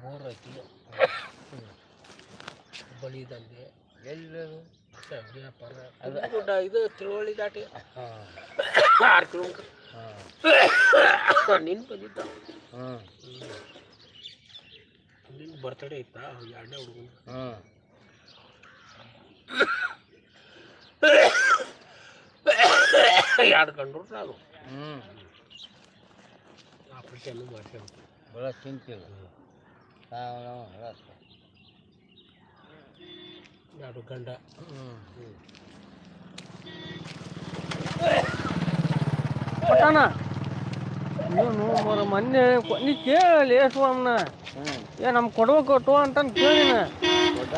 Bore ಐತಿ ಬಳಿ ದಂಧೆ ಎಲ್ಲಿ ದಂಧೆ ವ್ಯಾಪಾರ ಗುಡ್ಡ ಇದು ತಿಳುವಳಿ ದಾಟಿ? ಹಾಂ. ಆರು ಕಿಲೋಮೀಟ್ರ್. ಹಾಂ. ನಿನ್ನ ಬಂದಿದ್ದ? ನಿನ್ನ ಬರ್ತಡೇ ಇತ್ತಾ? ಎರಡನೇ ಹುಡುಗನ ಎರಡು ಕಂಡ್ರು ನಾನು. ಹ್ಞೂ ಆಪರೇಷನ್ ಮಾಡ್ಸ್ಯಾನ ಭಾಳ ಚಿಂತಿಲ್ಲ ನಾವು ನಾವು ಹೇಳತ್ತೆ ಎರಡು ಗಂಡ ಹ್ಞೂ ಪಟಾನ ನೀನು ಮರ ಮೊನ್ನೆ ಕೊ- ನೀ ಕೇಳಿ ಸ್ವಾಮನ ಹ್ಞೂ ಏ ನಮ್ಗೆ ಕೊಡ್ಬೇಕು ಕೊಟ್ಟು ಅಂತ ಕೇಳಿನ ದೊಡ್ಡ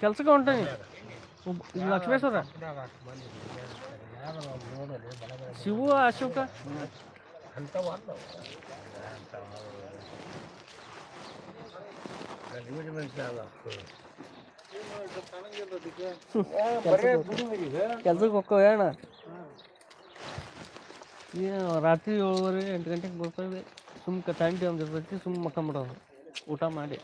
ಕೆಲ್ಸಕ್ಕೆ ಹೊಂಟನಿ. ಲಕ್ಷ್ಮೇಶ್ವರ. ಶಿವು, ಅಶೋಕ. ಕೆಲ್ಸಕ್ಕೆ ಹೋಗ್ತಾವ ಏನ, ರಾತ್ರಿ ಏಳುವರೆ ಎಂಟು ಗಂಟೆಗೆ ಬರ್ತದೆ ಸುಮ್ ತಂಡಿ ಒಂದು ಇರ್ತೈತಿ ಸುಮ್ ಮಕ್ಕಂಬಿಡೋದು ಊಟ ಮಾಡಿ.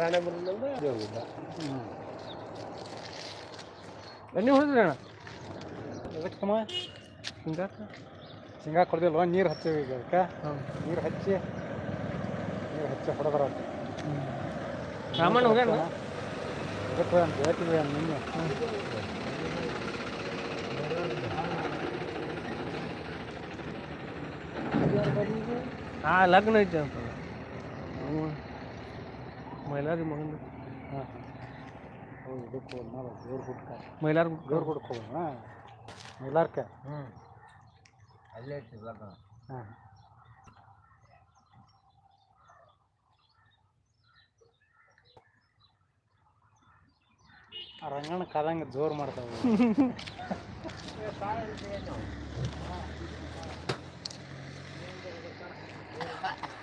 ಬೇರೆ ರಾಣೆ ಬರೋದ್ರಿಂದ ದೇವ್ರದಿಂದ ಹ್ಞೂ ಎಣ್ಣೆ ಹೊಡೆದ್ರಿ ಅಣ್ಣ? ಅದಕ್ಕಮ್ಮ ಹಿಂಗಾಕ ಶೇಂಗಾ ಕೊಡ್ದಿಲ್ವ? ನೀರು ಹಚ್ಚಿ ಈಗ ಅದಕ್ಕೆ. ನೀರು ಹಚ್ಚಿ ನೀರು ಹಚ್ಚಿ ಹೊಡೆದ್ರ ರಾಮಣ್ಣ ಹೋಗ್ಯಾನ? ಅದಕ್ಕೆ ಅಂತ ಹೇಳ್ತೀವಿ ನಿನ್ನೆ? ಆ ಲಗ್ನ ಐತೆ ಅಂತ. ಮೈಲಾರಿ ಮಗನ ಹಾಂ. ಹೌದು ಇದಕ್ಕೆ ಹೋಗೋಣ ದೇವ್ರ ಗುಡ್ಕ ಮೈಲಾರ ದೇವ್ರ ಗುಡ್ಕ ಹೋಗೋಣ ಮೈಲಾರ್ಕ? ಹ್ಞೂ ಅಲ್ಲೇ ಸಿಗ್ಲಕ್ಕ ಹಾಂ. ಆ ರಂಗಣ್ಣ ಕಾದಂಗೆ ಜೋರು ಮಾಡ್ತಾವೆ.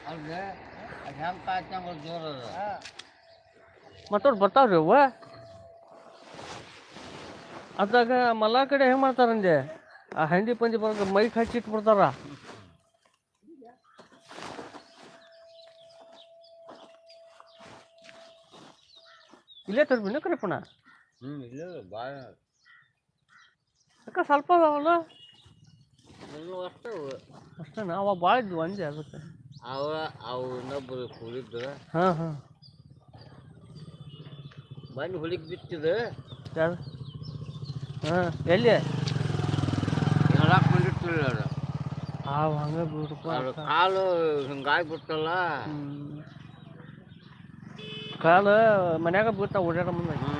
ಅಲ್ರಿ ಅದು ಹೆಂಗೆ ಕಾಯ್ತಂಗೆ ಜೋರು ಅದ. ಮತ್ತವ್ರು ಬರ್ತಾವ್ರಿ ಅವ್ವ. ಅದಾಗ ಮಲ್ಲ ಕಡೆ ಹೆಂಗೆ ಮಾಡ್ತಾರಂದೆ ಆ ಹಂದಿ ಪಂದಿ ಬಂದು ಮೈಕ್ ಹಚ್ಚಿ ಇಟ್ಬಿಡ್ತಾರ. ಇಲ್ಲೇ ತರ್ಬಿನ ಕರಿಪಣ ಅಕ್ಕ ಸ್ವಲ್ಪ ಅದಾವಲ್ಲ ಅಷ್ಟು ಅಷ್ಟೇ ನಾವು ಭಾಳ ಇದ್ವು ಅಂದೆ ಅದಕ್ಕೆ. ಅವ ಅವು ಇನ್ನೊಬ್ಬರು ಕೂಲಿದ್ದು ಹಾಂ ಹಾಂ. ಬಂದು ಹುಲಿಗೆ ಬಿತ್ತಿದ ಹಾಂ ಎಲ್ಲಿ? ಹೇಳಕ್ಕೆ ಬಂದಿರ್ತಿಲ್ಲ ಆ ಹಂಗೆ ಬಿಡ್ರಪ್ಪ ಅದು ಕಾಲು ಹಿಂಗಾಗ್ಬಿಟ್ಟಲ್ಲ ಹ್ಮ್. ಕಾಲು ಮನ್ಯಾಗ ಬಿಡ್ತಾ ಓಡಾಡ ಮುಂದೆ. ಹ್ಞೂ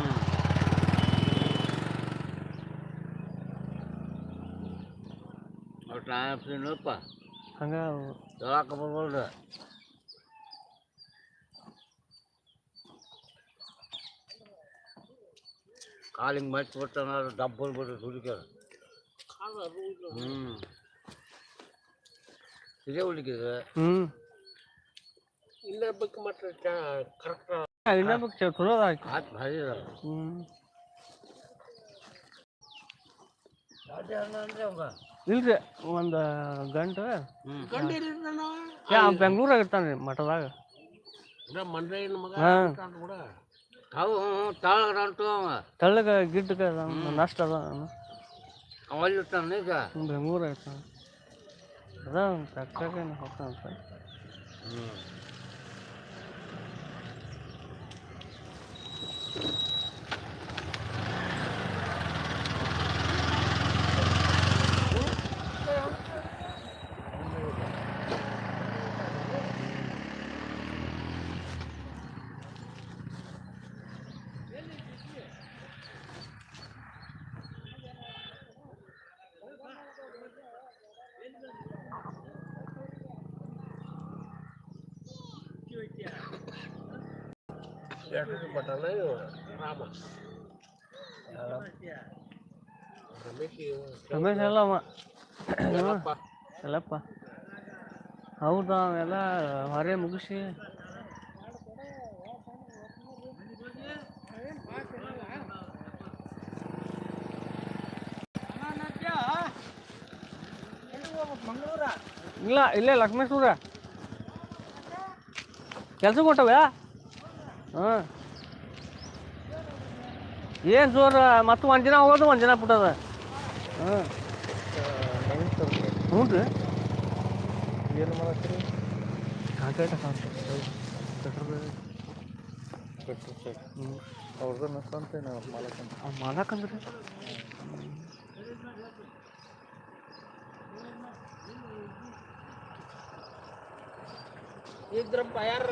ಒಟ್ಟು ನಾನಪ್ಪ ಹಂಗ ಹೇಳಕ್ಕೆ ಬರ್ಬಲ್ದು ಕಾಲಿಗೆ ಮಚ್ಚಿ ಬಿಟ್ಟನ ಡಬ್ಬಲ್ ಬಿಟ್ಟು ಹುಡುಗ. ಹ್ಞೂ ಇದೇ ಹ್ಮ್. ಇಲ್ಲೇ ಬಗ್ಗೆ ಮಾತ್ರ ಕರೆಕ್ಟ್ ಇನ್ನೊಬ್ಬ ಚಲೋ ಹಾಕಿ ಆತ್ ಭಾರಿ ಅದ ಅಂದ್ರೆ ಅವಂಗ? ಇಲ್ರಿ ಒಂದು ಗಂಟು. ಹ್ಞೂ ಯಾ ಬೆಂಗ್ಳೂರಾಗ ಇರ್ತಾನೆ ರೀ ಮಠದಾಗ ಮಂಡ್ರಿನ ಮಗ ಹಾ. ಅವು ತಾಳಗ ಅಂಟು ಅವ. ತೆಳ್ಳಗ ಗಿಡ್ಡಗ ನಷ್ಟ ಅದ ಅವಲ್ಲಿ ಇರ್ತಾನೆ ಈಗ? ಬೆಂಗ್ಳೂರಾಗ ಇರ್ತಾನೆ ಅದ ಹೋಗ್ತಾನಂತ ಹ್ಞೂ ಎರಡು ಇವು ರಾಮ ರಮೇಶ್ ಇವ. ರಮೇಶ್ ಎಲ್ಲ ಅವ ಎಲ್ಲಪ್ಪ. ಹೌದಾ ಅವೆಲ್ಲ ಹೊರೆ ಮುಗಿಸಿ ಇಲ್ಲ, ಇಲ್ಲೇ ಲಕ್ಷ್ಮೇಶ್ವರ ಕೆಲ್ಸಕ್ಕೆ ಹೊಂಟವ್ಯಾ ಹಾಂ. ಏನು ಜೋರು ಮತ್ತು ಒಂದು ದಿನ ಹೋಗೋದು ಒಂದು ದಿನ ಬಿಟ್ಟದ ಹಾಂ. ಹ್ಞೂ ರೀ. ಏನು ಮಾಡತ್ತೀರಿ? ಕಾಂಕ್ರೀಟ್ ಹ್ಞೂ ಅವ್ರದ್ದು ಅಂತೇನೆ ಅವ್ರ ಮಾಲಕಂತ ಮಾಡಕ್ಕಂದ್ರಿ ಇದ್ರಪ್ಪ ಯಾರ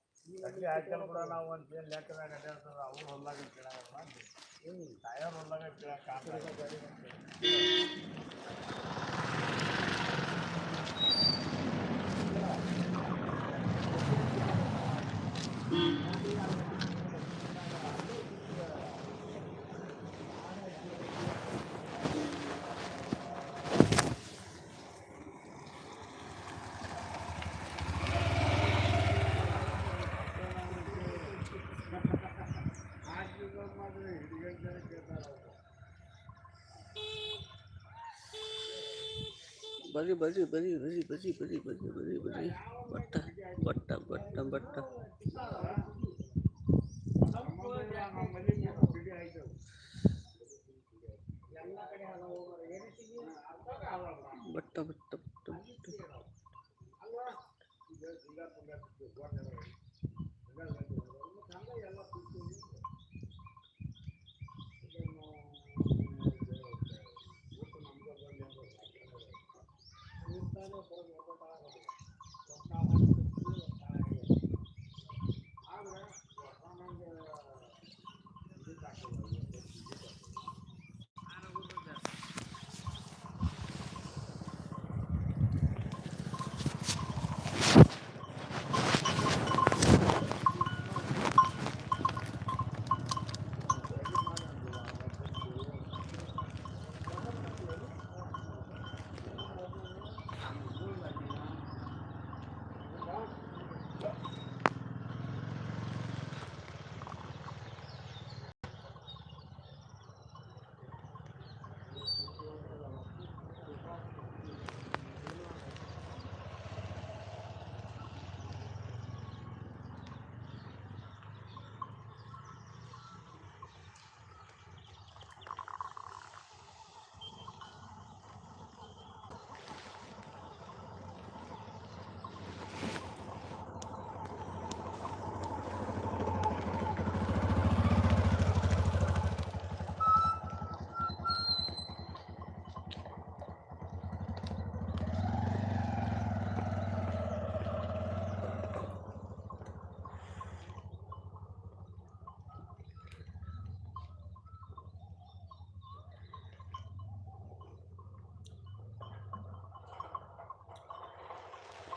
ಅಲ್ಲಿ ಹಾಕಲ್ ಕೂಡ ನಾವು ಅಂತ ಏನು ಲೆಕ್ಕದಾಗ ಅಡ್ಯಾಡ್ತದ ಅವ್ರು ಹೊಲ್ದಾಗ ಕೇಳಾಗಲ್ಲ ಟಯರ್ ಹೊಲ್ದಾಗ ಕೇಳಕ್ಕೆ ಬರಿ ಬರಿ ಬರಿ ಬರಿ ಬರಿ ಬರಿ ಬರಿ ಬರಿ ಬರಿ but but but but but but but but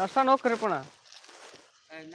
ನಾಷ್ಟ ಹೋಗ್ಕರಿಪಣ ಎಲ್ಲ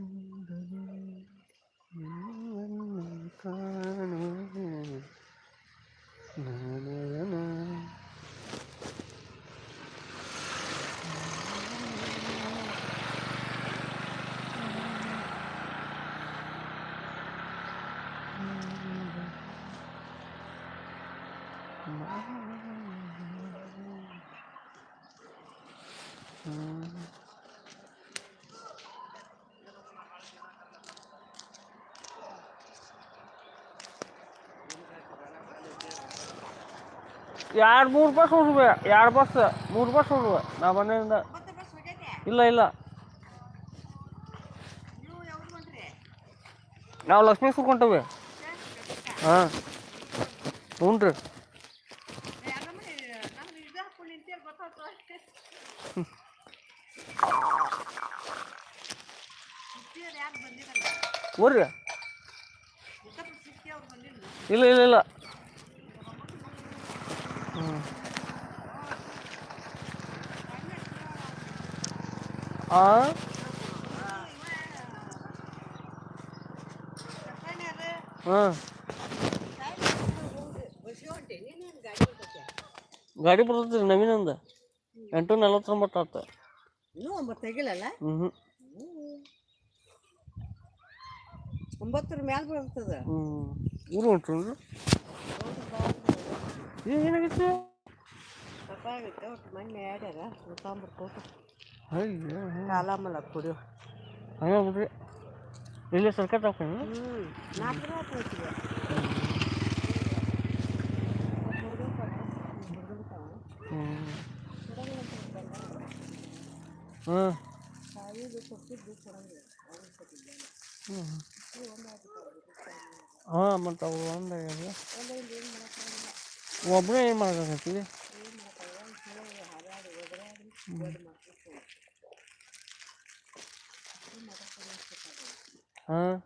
ಎರಡು ಮೂರು ಬಸ್ ಹೋಗ್ವೆ ಎರಡು ಬಸ್ ಮೂರು ಬಸ್ ಹೋಗ್ವೆ ನಾ ಮನೆಯಿಂದ ಇಲ್ಲ ಇಲ್ಲ. ನಾವು ಲಕ್ಷ್ಮೀಶ್ವರ ಕೊಂಟವೆ ಹಾಂ. ಹ್ಞೂ ರೀ ಊರ್ರಿ? ಇಲ್ಲ ಇಲ್ಲ ಇಲ್ಲ. ಹಾಂ ಹಾಂ ಗಾಡಿ ಬರ್ತೈತಿ ನವೀನಂದ. ಎಂಟು ನಲವತ್ತೊಂಬತ್ತು ಆತ. ಇನ್ನೂ ಒಂಬತ್ತು ತೆಗಿಲಲ್ಲ? ಹ್ಞೂ ಹ್ಞೂ ಒಂಬತ್ತರ ಮ್ಯಾಲ ಬರ್ತದ ಹ್ಞೂ ಊರು ಹೊಂಟ್ರಿ ಒಟ್ಟು ಮೊನ್ನೆ ಆಡ್ಯಾರ ತೊಂಬರ್ಕೋತ ಅಯ್ಯೋ ಕಾಲಮಲ ಕುಡಿಯೋ ಹಂಗೆ ಬಿಡ್ರಿ ಇಲ್ಲಿ ಸರ್ಕಟ್ ಹಾಕೊಂಡು ಹ್ಞೂ ನಾಲ್ಕು ರೂಪಾಯಿ ಹ್ಞೂ ಹಾಂ ಹಾಂ ಮತ್ತು ಅವು ಒಂದು ಒಬ್ಬನೇ ಏನು ಮಾಡೋಕ್ಕಾಗತ್ತಿ 어?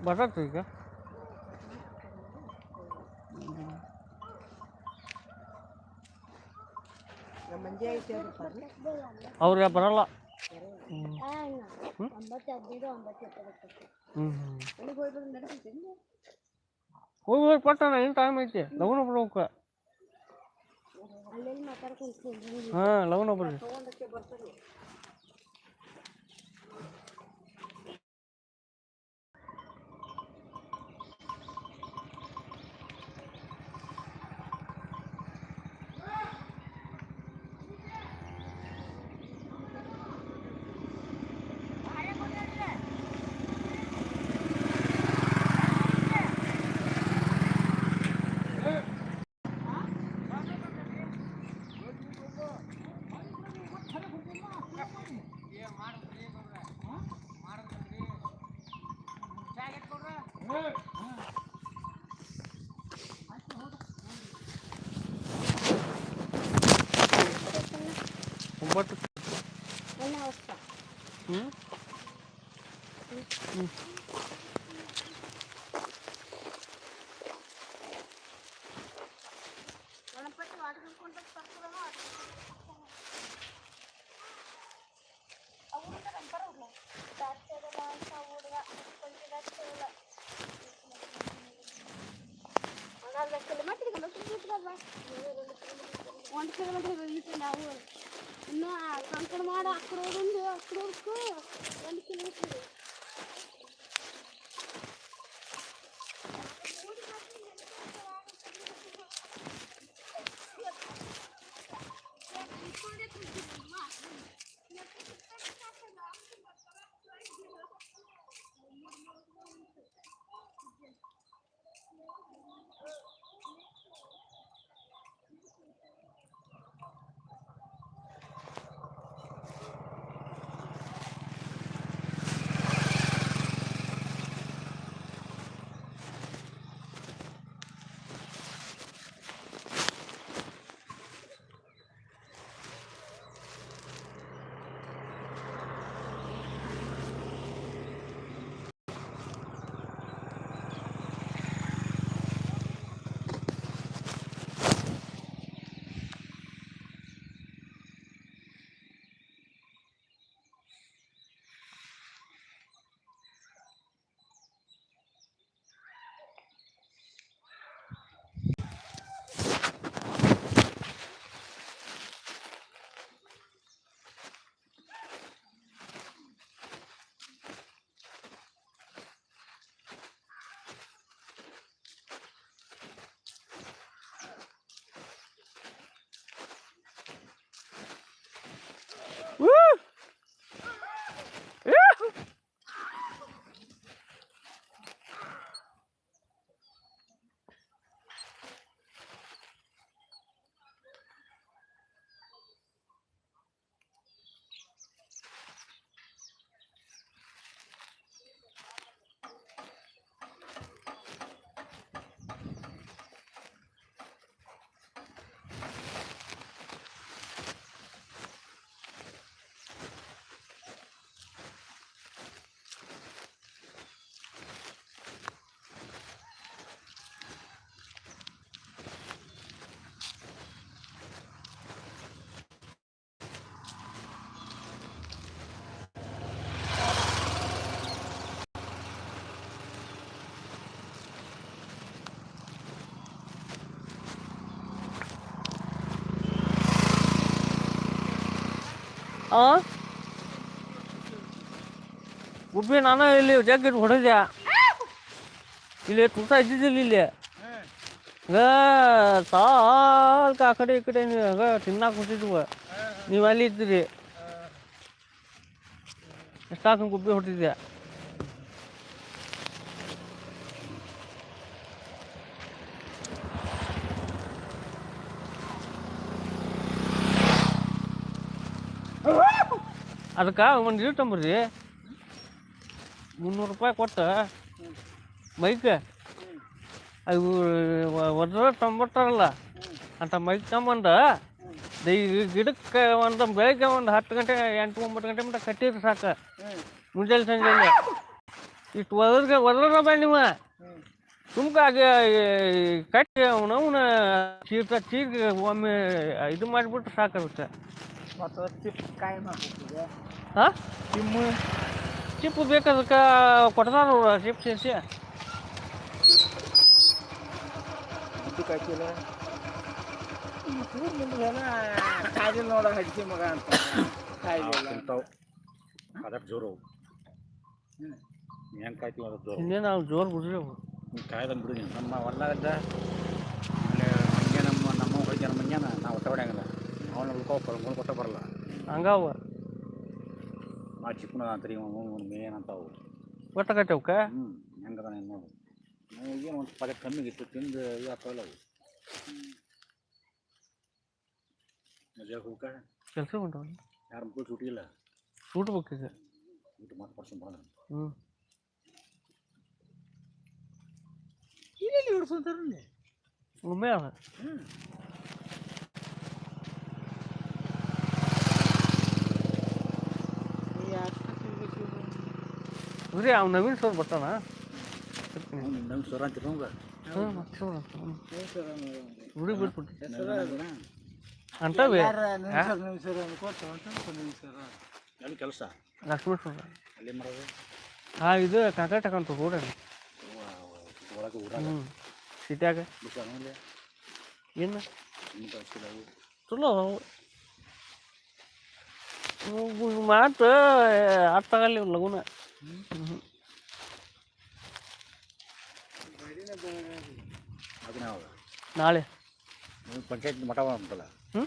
맞았어 이거? ಅವ್ರಿಗೆ ಬರಲ್ಲ. ಹೋಗಿ ಪಟ್ಟಣ ಏನು ಟೈಮ್ ಐತಿ? ಲಗ್ನ ಬರ್ಬೇಕು ಹಾಂ ಲಗ್ನ ಬರ್ರಿ ಹ್ಞೂ ಗಣಪತಿ ವಾಟರ್ಕೊಂಡ ಒಂದು ಕಿಲೋಮೀಟರ್ ಇತ್ತು ನಾವು కంకణ మాడ అక్కడ ఉంది అక్కడ వరకు ಗುಬ್ಬಿ ನಾನು ಇಲ್ಲಿ ಜಗ್ಗಿ ಹೊಡೆದೆ ಇಲ್ಲಿ ತುಸ ಇದ್ದಿದ್ದಿಲ್ಲ ಇಲ್ಲಿ ಹಂಗ ಸಾಲ್ಕ ಆ ಕಡೆ ಈ ಕಡೆ ನೀವು ಹಂಗ ತಿನ್ನಾಕ ಹೊಂಟಿದ್ವು ನೀವು ಅಲ್ಲಿ ಇದ್ದೀರಿ ಎಷ್ಟಾಕ ಗುಬ್ಬಿ ಹೊಟ್ಟಿದ್ದೆ ಅದಕ್ಕೆ ಒಂದು ಇದು ತಂಬ್ರಿ ಮುನ್ನೂರು ರೂಪಾಯಿ ಕೊಟ್ಟು. ಮೈಕ್. ಅದು ಒದ್ರ ತಂಬರ್ತಾರಲ್ಲ ಅಂತ ಮೈಕ್ ತಗೊಂಬಂದು ಗಿಡಕ್ಕೆ ಒಂದು ಬೆಳಗ್ಗೆ ಒಂದು ಹತ್ತು ಗಂಟೆ, ಎಂಟು ಒಂಬತ್ತು ಗಂಟೆ ಮಟ್ಟ ಕಟ್ಟಿದ್ರೆ ಸಾಕು. ಮುಂಜಾನೆ ಸಂಜೆ ಇಷ್ಟು ಒದ್ರಿಗೆ ಒದ್ರ ಬೇಡ ನೀವು. ಸುಮ್ಕ ಆಗ ಕಟ್ಟಿ ಅವನು ಅವನ ಚೀರ್ತ ಚೀರ್ಗೆ ಒಮ್ಮೆ ಇದು ಮಾಡಿಬಿಟ್ರೆ ಸಾಕಾಗುತ್ತೆ. ಮತ್ತು ಚಿಪ್ ಕಾಯಿ ಮಾಡ್ಬೇಕು ಹಾಂ ತಿಮ್ಮು ಚಿಪ್ಪು ಬೇಕಾದಕ್ಕೆ ಕೊಡ್ತಾರ ಚಿಪ್ ಸೇರಿಸಿ ದುಡ್ಡು ಕಾಯ್ತಿಲ್ಲ ಕಾಯ್ದಿಲ್ಲ ನೋಡ ಹಡ್ಸಿ ಮಗ ಅಂತ ಕಾಯ್ದಿಲ್ಲ ತಿಂತಾವು ಅದಕ್ಕೆ ಜೋರು ಹೆಂಗೆ ಕಾಯ್ತೀವಿ ಅದಕ್ಕೆ ಜೋರು ಇನ್ನೇ ನಾವು ಜೋರು ಬಿಡ್ರಿ ಕಾಯ್ದಂಗೆ ಬಿಡಿ ನಮ್ಮ ಹೊಲ್ದಾಗದ್ದ ಆಮೇಲೆ ಮಂಗ್ಯ ನಮ್ಮ ನಮ್ಮ ಹೋಗಿ ಮಂಗ್ಯಾನ ನಾವು ಒಟ್ಟ ಹೊಡ್ಯಾಂಗಲ್ಲ ಅವನ ಉಳ್ಕೊ ಕೊಟ್ಟ ಬರಲ್ಲ ಹಂಗಾವ ಆ ಚಿಕ್ಕನ ಅಂತ್ರಿ ಮೇನ್ ಅಂತಾವು ಒಟ್ಟ ಕಟ್ಟವಕ್ಕ ಹ್ಞೂ ಹೆಂಗದ ನೀನು ನೋಡು ಏನು ಒಂದು ಪದ ಕಮ್ಮಿಗೆ ಇತ್ತು ತಿಂದು ಇದು ಆಗ್ತಾವಲ್ಲ ಅವು ಮಜಾ ಹೋಗ ಕೆಲಸ ಉಂಟು ಯಾರು ಮಕ್ಕಳು ಸುಟ್ಟಿಲ್ಲ ಸುಟ್ಬೇಕೀಗ ಇಟ್ಟು ಮತ್ತೆ ಪರ್ಸನ್ ಬರೋಣ ಹ್ಞೂ ಇಲ್ಲಿ ಹಿಡ್ಸಂತಾರಲ್ಲಿ ಒಮ್ಮೆ ಅದ ರೀ ಅವ್ನು ನವೀನ್ ಸರ್ ಬರ್ತಾನ? ನಮ್ಮ ಸ್ವರ ಅಂತೀರ ನಮ್ಗೆ ಹುಡುಗಿ ಬಿಟ್ಬಿಟ್ಟು ಅಂತವೇ ಎಲ್ಲಿ ಕೆಲಸ. ಲಕ್ಷ್ಮೇಶ್ವರ ಅಲ್ಲಿ ಮಾಡೋದು? ಹಾಂ ಇದು ಕಾಕ ಹಾಕೊಂತ ಒಳಗೆ ಹ್ಞೂ ಸಿಟ್ಯಾಗ. ಏನು ಚಲೋ. ಮಾತು ಅರ್ಥ ಆಗಲ್ಲ ಲಗುನ. ನಾಳೆ ನೀವು ಪಂಚಾಯತ್ ಮಠ ಅಂತಲ್ಲ ಹ್ಞೂ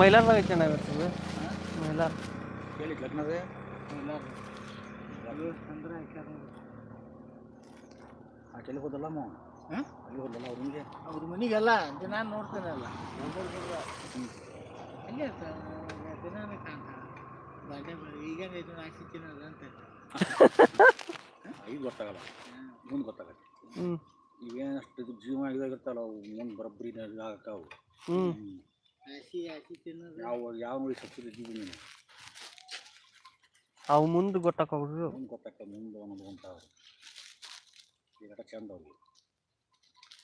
ಮೈಲಾರ್ದಾಗ ಐತೆ ಚೆನ್ನಾಗಿರ್ತದೆ ಮೈಲಾರ್ ಹೇಳಿ ಲಗ್ನದೇ ಆ ಕೆಲಿ ಹೋದಲ್ಲಮ್ಮ ಅಲ್ಲಿ ಹೋದಲ್ಲ ಅವ್ರ ನಿಮಗೆ? ಅವ್ರ ಮನೆಗೆಲ್ಲ ದಿನ ನೋಡ್ತಾನಲ್ಲ ಹಂಗೆ ದಿನ ಕಾಣ್ತಾನೆ ಬಾಂಡೆ ಬಳಿ ಈಗ ಹಾಕಿ ತಿನ್ನೋದು ಅಂತ ಈಗ ಗೊತ್ತಾಗಲ್ಲ ಮುಂದೆ ಗೊತ್ತಾಗತ್ತೆ. ಇವೇನಷ್ಟು ಇದು ಜೀವ ಇದಾಗಿರ್ತಾವಲ್ಲ ಅವು ಮುಂದೆ ಬರೋಬ್ಬರಿ ಹ್ಞೂ ಹಸಿ ತಿನ್ನೋದು. ಯಾವ ಯಾವ ಸಬ್ಸಿಡಿ ಜೀವನ ಜೀವ ಅವು ಮುಂದೆ ಗೊತ್ತಾಕೋಗ್ರಿ ಮುಂದೆ ಗೊತ್ತಾಗ್ತದೆ ಮುಂದೆ ಅನ್ನೋದು ಅಂತ ಈಗ ಅಟ ಚಂದ ಅವ್ರಿಗೆ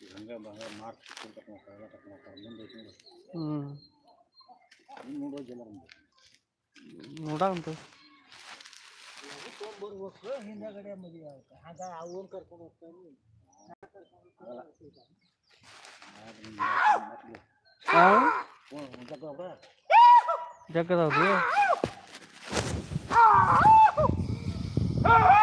ಈಗ ಹಂಗೆ ಹಂಗೆ ಮಾರ್ಕ್ ಕಟ್ ಮಾಡ್ತಾರೆ ಎಲ್ಲ ಕಟ್ ಮಾಡ್ತಾರೆ ಮುಂದೆ ಐತಿ ನೋಡು ಹ್ಞೂ ಹಿಂಗೆ ನೋಡೋದಿಲ್ಲ ಮುಂದೆ ನೋಡಂತ ತೊಗೊಂಡ್ಬರ್ಬೇಕು ಹಿಂದಗಡೆ ಮದುವೆ ಆಗುತ್ತೆ ಆಗ ಅವ್ನು ಕರ್ಕೊಂಡು ಹೋಗ್ತಾನೆ ಹಾಂ Ah!